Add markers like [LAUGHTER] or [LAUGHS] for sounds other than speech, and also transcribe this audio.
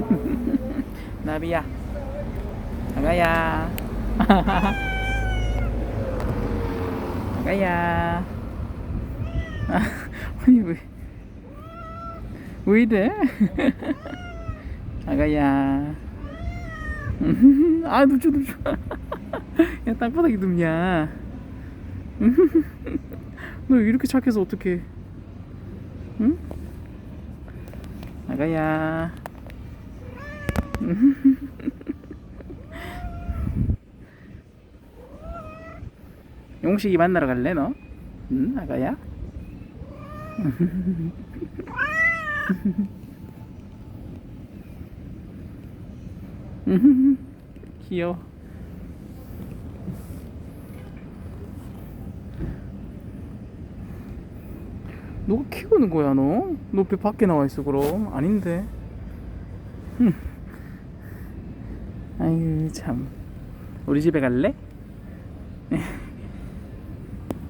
[LAUGHS] 나비야. 나가야. [LAUGHS] 나가야. 아, [LAUGHS] 아니, 왜, 왜 이래? 나가야. 아, 눕죠, 눕죠. 야, 땅바닥에 눕냐. 너 이렇게 착해서 어떡해. 응? 나가야. [LAUGHS] 용식이 만나러 갈래 너? 응 아가야? [LAUGHS] 귀여워. 누가 키우는 거야 너? 너 배 밖에 나와 있어 그럼 아닌데. 흠. 아유 참. 우리 집에 갈래?